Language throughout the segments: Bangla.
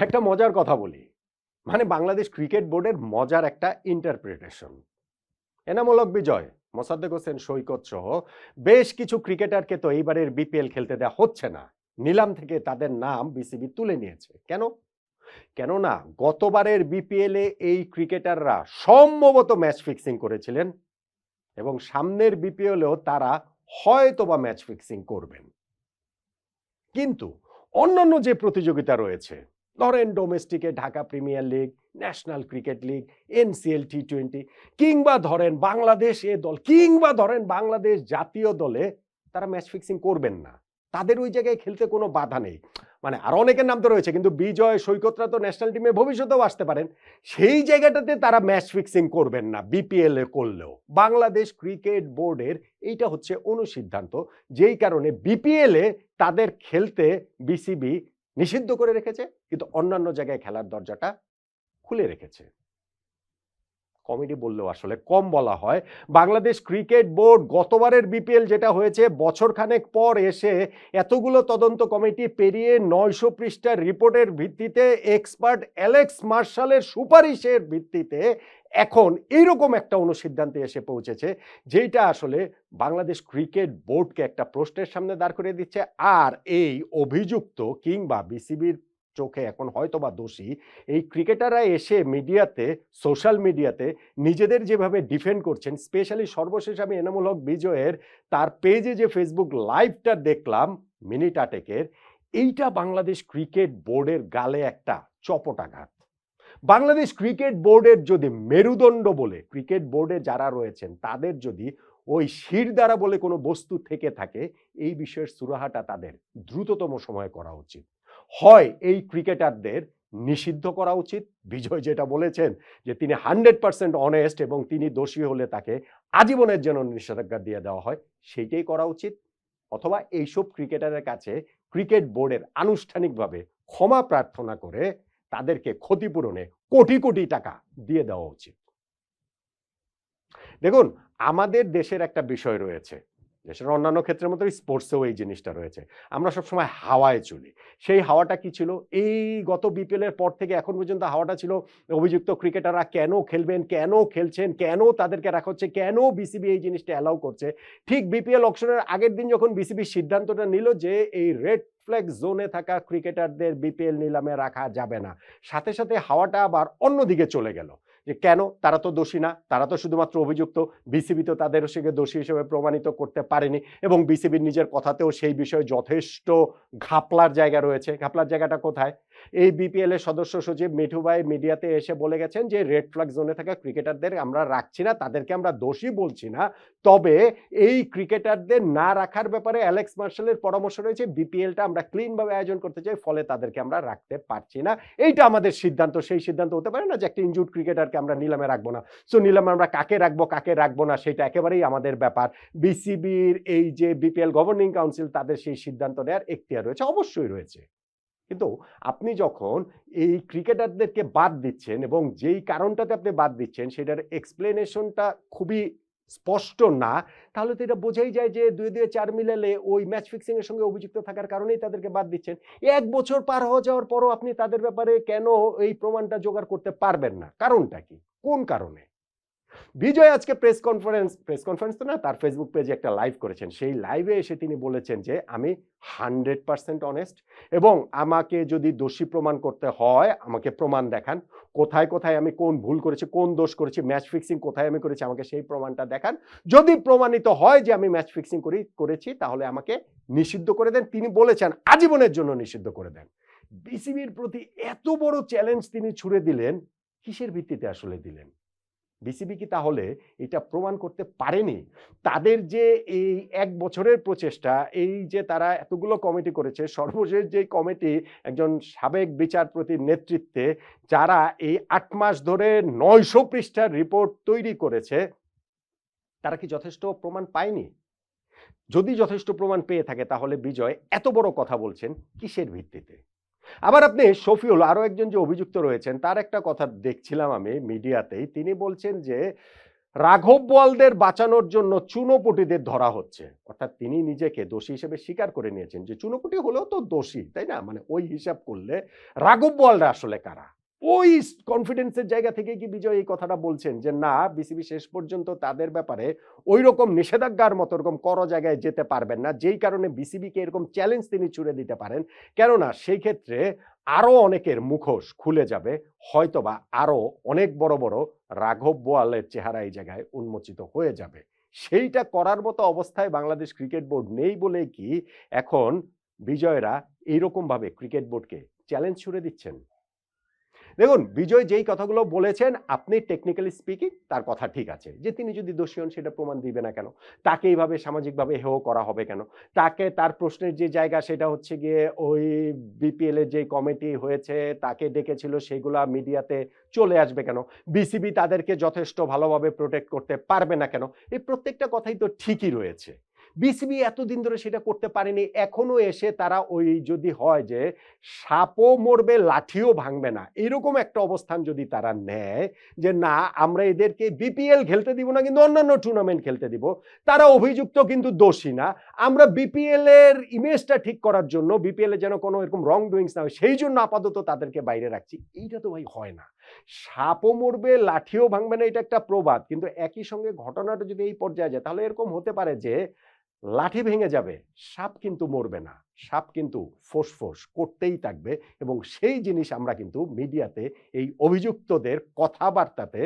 একটা মজার কথা বলি। মানে বাংলাদেশ ক্রিকেট বোর্ডের মজার একটা ইন্টারপ্রিটেশন এনামূলক বিজয়, মোসাদ্দেক হোসেন, সৈকত সহ বেশ কিছু ক্রিকেটারকে তো এইবারের বিপিএল খেলতে দেওয়া হচ্ছে না। নিলাম থেকে তাদের নাম বিসিবি তুলে নিয়েছে। কেন? কেননা গতবারের বিপিএলে এই ক্রিকেটাররা সম্ভবত ম্যাচ ফিক্সিং করেছিলেন এবং সামনের বিপিএলেও তারা হয়তোবা ম্যাচ ফিক্সিং করবেন। কিন্তু অন্যান্য যে প্রতিযোগিতা রয়েছে ধরেন ডোমেস্টিকে Dhaka premier league national cricket league NCL T twenty কিংবা ধরেন বাংলাদেশ এ দল, কিংবা ধরেন বাংলাদেশ জাতীয় দলে তারা ম্যাচ ফিক্সিং করবেন না। তাদের ওই জায়গায় খেলতে কোনো বাধা নেই। মানে আরও অনেকের নাম তো রয়েছে, কিন্তু বিজয় সৈকতরা তো ন্যাশনাল টিমে ভবিষ্যতেও আসতে পারেন। সেই জায়গাটাতে তারা ম্যাচ ফিক্সিং করবেন না বিপিএল এ করলেও। বাংলাদেশ ক্রিকেট বোর্ডের এইটা হচ্ছে অনুসিদ্ধান্ত, যেই কারণে বিপিএল এ তাদের খেলতে বিসিবি নিষিদ্ধ করে রেখেছে, কিন্তু অন্যান্য জায়গায় খেলার দরজাটা খুলে রেখেছে। কমেডি বললেও আসলে কম বলা হয়। বাংলাদেশ ক্রিকেট বোর্ড গতবারের বিপিএল যেটা হয়েছে, বছরখানেক পর এসে এতগুলো তদন্ত কমিটি পেরিয়ে নয়শো পৃষ্ঠার রিপোর্টের ভিত্তিতে এক্সপার্ট অ্যালেক্স মার্শালের সুপারিশের ভিত্তিতে এখন এইরকম একটা অনুসিদ্ধান্তে এসে পৌঁছেছে যেটা আসলে বাংলাদেশ ক্রিকেট বোর্ডকে একটা প্রশ্নের সামনে দাঁড় করে দিচ্ছে। আর এই অভিযুক্ত কিংবা বিসিবির চোখে এখন হয়তো বা দোষী, এই ক্রিকেটাররা এসে মিডিয়াতে, সোশ্যাল মিডিয়াতে নিজেদের যেভাবে ডিফেন্ড করছেন, স্পেশালি সর্বশেষ আমি এনামুল হক বিজয়ের তার পেজে যে ফেসবুক লাইভটা দেখলাম মিনিট আটেকের, এইটা বাংলাদেশ ক্রিকেট বোর্ডের গালে একটা চপটাঘাত। বাংলাদেশ ক্রিকেট বোর্ডের যদি মেরুদণ্ড বলে, ক্রিকেট বোর্ডে যারা রয়েছেন, তাদের যদি ওই শির দ্বারা বলে কোনো বস্তু থেকে থাকে, এই বিষয়ের সুরাহাটা তাদের দ্রুততম সময়ে করা উচিত। হয় এই ক্রিকেটারদের নিষিদ্ধ করা উচিত, বিজয় যেটা বলেছেন, যে তিনি হান্ড্রেড পার্সেন্ট অনেস্ট এবং তিনি দোষী হলে তাকে আজীবনের জন্য নিষেধাজ্ঞা দিয়ে দেওয়া হয়, সেইটাই করা উচিত। অথবা এইসব ক্রিকেটারের কাছে ক্রিকেট বোর্ডের আনুষ্ঠানিকভাবে ক্ষমা প্রার্থনা করে তাদেরকে ক্ষতিপূরণে কোটি কোটি টাকা দিয়ে দেওয়া উচিত। দেখুন, আমাদের দেশের একটা বিষয় রয়েছে, দেশের অন্যান্য ক্ষেত্রের মতো স্পোর্টসেও এই জিনিসটা রয়েছে। আমরা সবসময় হাওয়ায় চলি। সেই হাওয়াটা কি ছিল? এই গত বিপিএল এর পর থেকে এখন পর্যন্ত হাওয়াটা ছিল অভিযুক্ত ক্রিকেটাররা কেন খেলবেন, কেন খেলছেন, কেন তাদেরকে রাখা হচ্ছে, কেন বিসিবি এই জিনিসটা অ্যালাউ করছে? ঠিক বিপিএল অপশনের আগের দিন যখন বিসিবি সিদ্ধান্তটা নিল যে এই রেড ফ্ল্যাগ জোনে থাকা ক্রিকেটারদের বিপিএল নিলামে রাখা যাবে না। সাথে সাথে হাওয়াটা আবার অন্যদিকে চলে গেল। যে কেন? তারা তো দোষী না। তারা তো শুধুমাত্র অভিযুক্ত। বিসিবি তো তাদের সঙ্গে দোষী হিসেবে প্রমাণিত করতে পারেনি এবং বিসিবির নিজের কথাতেও সেই বিষয়ে যথেষ্ট ঘাপলার জায়গা রয়েছে। ঘাপলার জায়গাটা কোথায়? এই বিপিএল এর সদস্য সচিব মিঠু ভাই মিডিয়াতে এসে বলে গেছেন যে রেড ফ্ল্যাগ জোনে থাকা ক্রিকেটারদের আমরা রাখছি না, তাদেরকে আমরা দোষী বলছি না। তবে এই ক্রিকেটারদের না রাখার ব্যাপারে অ্যালেক্স মার্শালের পরামর্শ রয়েছে বিপিএলটা আমরা ক্লিনভাবে আয়োজন করতে চাই, ফলে তাদেরকে আমরা রাখতে পারছি না। এইটা আমাদের সিদ্ধান্ত, সেই সিদ্ধান্ত হতে পারে না যে, একটা ইনজুড ক্রিকেটারকে আমরা নিলামে রাখব না। সো নিলামে আমরা কাকে রাখব কাকে রাখব না, সেটা একেবারেই আমাদের ব্যাপার। বিসিবির এই যে বিপিএল গভর্নিং কাউন্সিল তাদের সেই সিদ্ধান্ত নেওয়ার এখতিয়ার রয়েছে, অবশ্যই রয়েছে। কিন্তু আপনি যখন এই ক্রিকেটারদেরকে বাদ দিচ্ছেন এবং যেই কারণটাতে আপনি বাদ দিচ্ছেন সেটার এক্সপ্লেনেশনটা খুবই স্পষ্ট না, তাহলে তো এটা বোঝাই যায় যে দুই দুই চার মিলালে ওই ম্যাচ ফিক্সিং এর সঙ্গে অভিযুক্ত থাকার কারণেই তাদেরকে বাদ দিচ্ছেন। এক বছর পার হয়ে যাওয়ার পরও আপনি তাদের ব্যাপারে কেন এই প্রমাণটা জোগাড় করতে পারবেন না? কারণটা কি? কোন কারণে? বিজয় আজকে প্রেস কনফারেন্স প্রেস কনফারেন্স তো না, তার ফেসবুক পেজে একটা লাইভ করেছেন। সেই লাইভে এসে তিনি বলেছেন যে, আমি হান্ড্রেড পার্সেন্ট অনেস্ট এবং আমাকে যদি দোষী প্রমাণ করতে হয়, আমাকে প্রমাণ দেখান। কোথায় কোথায় আমি কোন ভুল করেছি, কোন দোষ করেছি ম্যাচ ফিক্সিং কোথায় আমি করেছি, আমাকে সেই প্রমাণটা দেখান। যদি প্রমাণিত হয় যে আমি ম্যাচ ফিক্সিং করি, করেছি, তাহলে আমাকে নিষিদ্ধ করে দেন। তিনি বলেছেন, আজীবনের জন্য নিষিদ্ধ করে দেন। বিসিবির প্রতি এত বড় চ্যালেঞ্জ তিনি ছুড়ে দিলেন, কিসের ভিত্তিতে আসলে দিলেন? বিসিবি কি তাহলে এটা প্রমাণ করতে পারেনি? তাদের যে এই এক বছরের প্রচেষ্টা, এই যে তারা এতগুলো কমিটি করেছে, সর্বশেষ যে কমিটি একজন সাবেক বিচারপতির নেতৃত্বে, যারা এই আট মাস ধরে নয়শো পৃষ্ঠার রিপোর্ট তৈরি করেছে, তারা কি যথেষ্ট প্রমাণ পায়নি? যদি যথেষ্ট প্রমাণ পেয়ে থাকে, তাহলে বিজয় এত বড় কথা বলছেন, কিসের ভিত্তিতে? আবার আপনি শফিউল আরও একজন যে অভিযুক্ত রয়েছেন, তার একটা কথা দেখছিলাম আমি মিডিয়াতেই। তিনি বলছেন যে, রাঘব বলদের বাঁচানোর জন্য চুনোপুটিদের ধরা হচ্ছে। অর্থাৎ তিনি নিজেকে দোষী হিসেবে স্বীকার করে নিয়েছেন যে, চুনোপুটি হলেও তো দোষী, তাই না? মানে ওই হিসাব করলে রাঘব বলরা আসলে কারা? ওই কনফিডেন্সের জায়গা থেকে কি বিজয় এই কথাটা বলছেন? যে না বিসিবি শেষ পর্যন্ত তাদের ব্যাপারে ওই রকম নিষেধাজ্ঞার মতো এরকম কর জায়গায় যেতে পারবেন না। যেই কারণে বিসিবিকে এরকম চ্যালেঞ্জ তিনি ছুড়ে দিতে পারেন। কেননা সেই ক্ষেত্রে আরও অনেকের মুখোশ খুলে যাবে। হয়তোবা আরও অনেক বড় বড় রাঘব বোয়ালের চেহারা এই জায়গায় উন্মোচিত হয়ে যাবে। সেইটা করার মতো অবস্থায় বাংলাদেশ ক্রিকেট বোর্ড নেই বলে কি এখন বিজয়রা এইরকমভাবে ক্রিকেট বোর্ডকে চ্যালেঞ্জ ছুড়ে দিচ্ছেন? দেখুন, বিজয় যেই কথাগুলো বলেছেন, আপনি টেকনিক্যালি স্পিকিং তার কথা ঠিক আছে। যে তিনি যদি দোষী হন, সেটা প্রমাণ দিবে না কেন? তাকে এইভাবে সামাজিকভাবে হেয় করা হবে কেন? তাকে তার প্রশ্নের যে জায়গা, সেটা হচ্ছে গিয়ে ওই বিপিএল এর যে কমিটি হয়েছে, তাকে ডেকেছিল, সেগুলা মিডিয়াতে চলে আসবে কেন? বিসিবি তাদেরকে যথেষ্ট ভালোভাবে প্রোটেক্ট করতে পারবে না কেন? এই প্রত্যেকটা কথাই তো ঠিকই রয়েছে। বিসিবি এতদিন ধরে সেটা করতে পারেনি, এখনও এসে তারা ওই যদি হয় যে সাপও মরবে, লাঠিও ভাঙবে না, এরকম একটা অবস্থান যদি তারা নেয় যে না, আমরা এদেরকে বিপিএল খেলতে দিব না, কিন্তু অন্যান্য টুর্নামেন্ট খেলতে দিব, তারা অভিযুক্ত কিন্তু দোষী না। আমরা বিপিএল এর ইমেজটা ঠিক করার জন্য, বিপিএল এ যেন কোনো এরকম রং ডুইংস না হয়, সেই জন্য আপাতত তাদেরকে বাইরে রাখছি। এইটা তো ভাই হয় না। সাপও মরবে, লাঠিও ভাঙবে না, এটা একটা প্রবাদ, কিন্তু একই সঙ্গে ঘটনাটা যদি এই পর্যায়ে যায়, তাহলে এরকম হতে পারে যে লাঠি ভেঙে যাবে, সাপ কিন্তু মরবে না। সাপ কিন্তু ফোসফোস করতেই থাকবে এবং সেই জিনিস আমরা কিন্তু মিডিয়াতে এই অভিযুক্তদের কথাবার্তাতে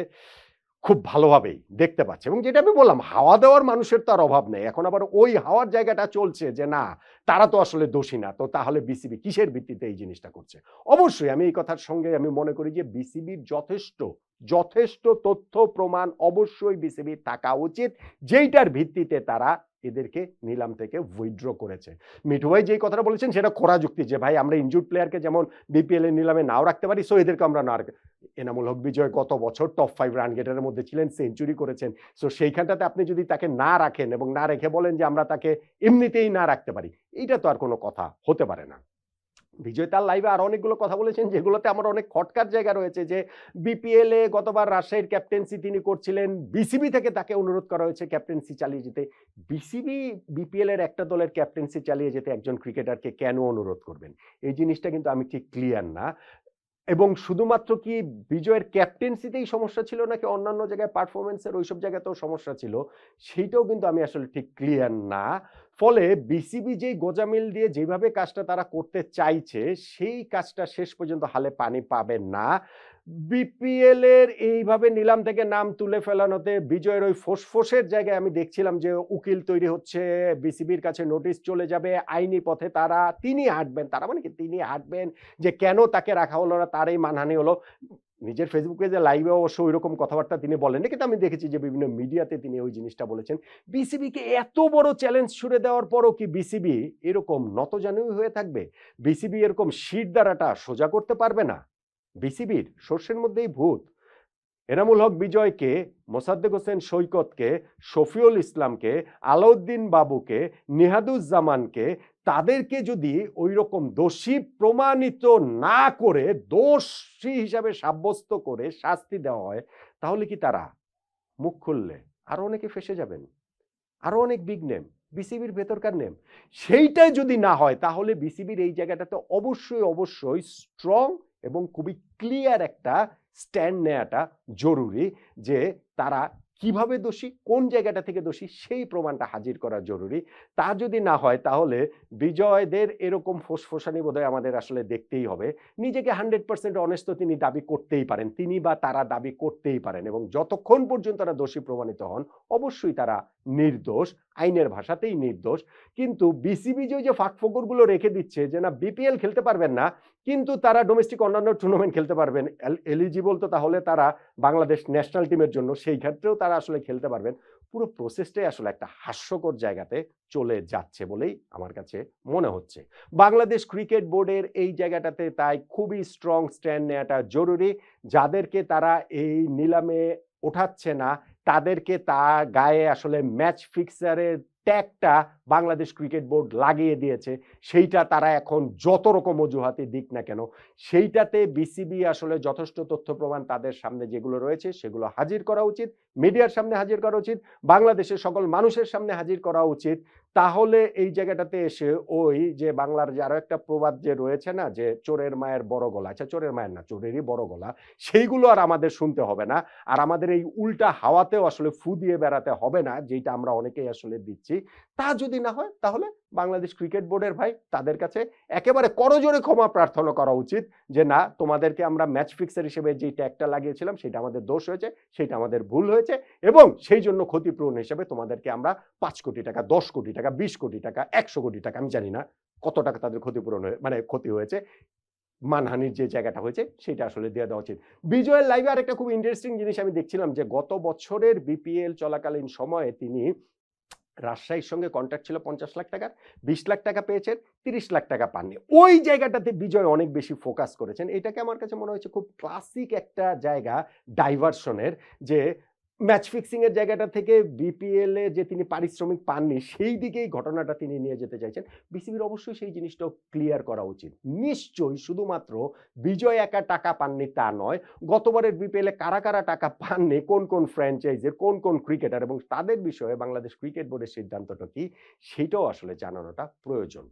খুব ভালোভাবেই দেখতে পাচ্ছে এবং যেটা আমি বললাম, হাওয়া দেওয়ার মানুষের তো আর অভাব নেই। এখন আবার ওই হাওয়ার জায়গাটা চলছে যে, না, তারা তো আসলে দোষী না। তো তাহলে বিসিবি কিসের ভিত্তিতে এই জিনিসটা করছে? অবশ্যই আমি এই কথার সঙ্গে আমি মনে করি যে বিসিবির যথেষ্ট যথেষ্ট তথ্য, প্রমাণ অবশ্যই বিসিবির থাকা উচিত। যেইটার ভিত্তিতে তারা এদেরকে নিলাম থেকে উইথড্র করেছে। মিঠু ভাই যেই কথাটা বলেছেন, সেটা খোরা যুক্তি যে, ভাই, আমরা ইনজুড প্লেয়ারকে যেমন বিপিএল এর নিলামে নাও রাখতে পারি সো এদেরকে আমরা না এনামুল হক বিজয় গত বছর টপ ফাইভ রান গেটারের মধ্যে ছিলেন সেঞ্চুরি করেছেন। সো সেইখানটাতে আপনি যদি তাকে না রাখেন এবং না রেখে বলেন যে, আমরা তাকে এমনিতেই না রাখতে পারি, এইটা তো আর কোনো কথা হতে পারে না। বিজয় তার লাইভে আর অনেকগুলো কথা বলেছেন, যেগুলোতে আমার অনেক খটকার জায়গা রয়েছে যে বিপিএল এ গতবার রাজশাহীর ক্যাপ্টেন্সি তিনি করছিলেন বিসিবি থেকে তাকে অনুরোধ করা হয়েছে ক্যাপ্টেন্সি চালিয়ে যেতে। বিসিবি বিপিএল এর একটা দলের ক্যাপ্টেন্সি চালিয়ে যেতে একজন ক্রিকেটারকে কেন অনুরোধ করবেন? এই জিনিসটা কিন্তু আমি ঠিক ক্লিয়ার না। এবং শুধুমাত্র কি বিজয়ের ক্যাপ্টেন্সিতেই সমস্যা ছিল নাকি অন্যান্য জায়গায় পারফরমেন্সের ওইসব জায়গাতেও সমস্যা ছিল, সেইটাও কিন্তু আমি আসলে ঠিক ক্লিয়ার না। ফলে বিসিবি যেই গোজামিল দিয়ে যেভাবে কাজটা তারা করতে চাইছে, সেই কাজটা শেষ পর্যন্ত হালে পানি পাবে না। বিপিএল এর এইভাবে নিলাম থেকে নাম তুলে ফেলানোতে বিজয়ের ওই ফোসফোসের জায়গায় আমি দেখছিলাম যে উকিল তৈরি হচ্ছে বিসিবির কাছে নোটিশ চলে যাবে, আইনি পথে তারা তিনি হাঁটবেন, তারা মানে কি তিনি হাঁটবেন যে কেন তাকে রাখা হলো না তার এই মানহানি হলো। নিজের ফেসবুকে যে লাইভে অবশ্য ওই রকম কথাবার্তা তিনি বলেন কিন্তু আমি দেখেছি যে বিভিন্ন মিডিয়াতে তিনি ওই জিনিসটা বলেছেন। বিসিবিকে এত বড় চ্যালেঞ্জ ছুড়ে দেওয়ার পরও কি বিসিবি এরকম নতজানুই হয়ে থাকবে? বিসিবি এরকম শীত দ্বারাটা সোজা করতে পারবে না? বিসিবির শস্যের মধ্যেই ভূত। এনামুল হক বিজয়কে, মোসাদ্দেক হোসেন সৈকতকে, শফিউল ইসলামকে, আলাউদ্দিন বাবুকে, নিহাদুজ্জামানকে তাদেরকে যদি ওই রকম দোষী প্রমাণিত না করে, দোষী হিসাবে সাব্যস্ত করে শাস্তি দেওয়া হয়, তাহলে কি তারা মুখ খুললে? আরও অনেকে ফেসে যাবেন। আরও অনেক বিগ নেম বিসিবির ভেতরকার নেম সেইটাই যদি না হয়, তাহলে বিসিবির এই জায়গাটাতে অবশ্যই অবশ্যই স্ট্রং এবং খুবই ক্লিয়ার একটা স্ট্যান্ড নেওয়াটা জরুরি যে তারা কীভাবে দোষী, কোন জায়গাটা থেকে দোষী, সেই প্রমাণটা হাজির করা জরুরি। তা যদি না হয়, তাহলে বিজয়দের এরকম ফোসফোসানি বোধহয় আমাদের আসলে দেখতেই হবে। নিজেকে হান্ড্রেড পার্সেন্ট অনেস্ত তিনি দাবি করতেই পারেন। তিনি বা তারা দাবি করতেই পারেন এবং যতক্ষণ পর্যন্ত তারা দোষী প্রমাণিত হন, অবশ্যই তারা নির্দোষ। আইনের ভাষাতেই নির্দোষ। কিন্তু বিসিবি যে যে ফাঁকফোকরগুলো রেখে দিচ্ছে যে না বিপিএল খেলতে পারবেন না, কিন্তু তারা ডোমেস্টিক অন্যান্য টুর্নামেন্ট খেলতে পারবেন। এলিজিবল তো তাহলে তারা বাংলাদেশ ন্যাশনাল টিমের জন্য সেই ক্ষেত্রেও তারা আসলে খেলতে পারবেন। পুরো প্রসেসটাই আসলে একটা হাস্যকর জায়গাতে চলে যাচ্ছে বলেই আমার কাছে মনে হচ্ছে। বাংলাদেশ ক্রিকেট বোর্ডের এই জায়গাটাতে তাই খুবই স্ট্রং স্ট্যান্ড নেওয়াটা জরুরি। যাদেরকে তারা এই নিলামে ওঠাচ্ছে না তাদেরকে তা গায়ে আসলে ম্যাচ ফিক্সারের ট্যাগটা বাংলাদেশ ক্রিকেট বোর্ড লাগিয়ে দিয়েছে। সেইটা তারা এখন যত রকম অজুহাতে দিক না কেন, সেইটাতে বিসিবি আসলে যথেষ্ট তথ্য প্রমাণ তাদের সামনে যেগুলো রয়েছে সেগুলো হাজির করা উচিত, মিডিয়ার সামনে হাজির করা উচিত, বাংলাদেশের সকল মানুষের সামনে হাজির করা উচিত। তাহলে এই জায়গাটাতে এসে ওই যে বাংলার যে আরও একটা প্রবাদ যে রয়েছে না, যে চোরের মায়ের বড় গলা আচ্ছা চোরের মায়ের না, চোরেরই বড় গলা, সেইগুলো আর আমাদের শুনতে হবে না। আর আমাদের এই উল্টা হাওয়াতেও আসলে ফু দিয়ে বেড়াতে হবে না যেটা আমরা অনেকেই আসলে দিচ্ছি। তা যদি না হয়, তাহলে বাংলাদেশ ক্রিকেট বোর্ডের ভাই তাদের কাছে একেবারে করজোরে ক্ষমা প্রার্থনা করা উচিত যে, না, তোমাদেরকে আমরা ম্যাচ ফিক্সার হিসেবে যে ট্যাগটা লাগিয়েছিলাম, সেটা আমাদের দোষ হয়েছে, সেটা আমাদের ভুল হয়েছে এবং সেই জন্য ক্ষতিপূরণ হিসেবে তোমাদেরকে আমরা পাঁচ কোটি টাকা, দশ কোটি টাকা, বিশ কোটি টাকা, একশো কোটি টাকা, আমি জানি না কত টাকা তাদের ক্ষতিপূরণ হয়ে মানে ক্ষতি হয়েছে, মানহানির যে জায়গাটা হয়েছে, সেটা আসলে দিয়ে দেওয়া উচিত। বিজয়ের লাইভে আর একটা খুব ইন্টারেস্টিং জিনিস আমি দেখছিলাম যে, গত বছরের বিপিএল চলাকালীন সময়ে তিনি রাজশাহীর সঙ্গে কন্ট্রাক্ট ছিল পঞ্চাশ লাখ টাকার, বিশ লাখ টাকা পেয়েছেন, তিরিশ লাখ টাকা পাননি। ওই জায়গাটাতে বিজয় অনেক বেশি ফোকাস করেছেন। এটাকে আমার কাছে মনে হয়েছে খুব ক্লাসিক একটা জায়গা ডাইভারশনের যে ম্যাচ ফিক্সিং এর জায়গাটা থেকে বিপিএল এ যে তিনি পারিশ্রমিক পাননি, সেই দিকেই ঘটনাটা তিনি নিয়ে যেতে চাইছেন। বিসিবির অবশ্যই সেই জিনিসটাও ক্লিয়ার করা উচিত। নিশ্চয়ই শুধুমাত্র বিজয় একা টাকা পাননি তা নয়, গতবারের বিপিএল এ কারা কারা টাকা পাননি, কোন কোন ফ্র্যাঞ্চাইজের কোন কোন ক্রিকেটার এবং তাদের বিষয়ে বাংলাদেশ ক্রিকেট বোর্ডের সিদ্ধান্তটা কি, সেটাও আসলে জানানোটা প্রয়োজন।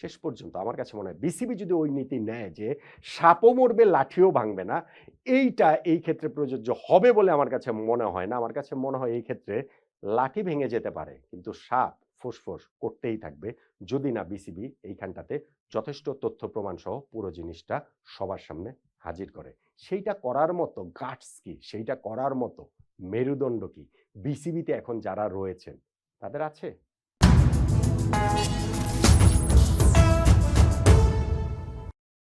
শেষ পর্যন্ত। আমার কাছে মনে হয় বিসিবি যদি ওই নীতি নেয় যে সাপও মরবে, লাঠিও ভাঙবে না, এইটা এই ক্ষেত্রে প্রযোজ্য হবে বলে আমার কাছে মনে হয় না। আমার কাছে মনে হয় এই ক্ষেত্রে লাঠি ভেঙে যেতে পারে, কিন্তু সাপ ফুসফুস করতেই থাকবে। যদি না বিসিবি এইখানটাতে যথেষ্ট তথ্য প্রমাণ সহ পুরো জিনিসটা সবার সামনে হাজির করে। সেইটা করার মতো গাটস কি? সেইটা করার মতো মেরুদণ্ড কি? বিসিবিতে এখন যারা রয়েছেন, তাদের আছে?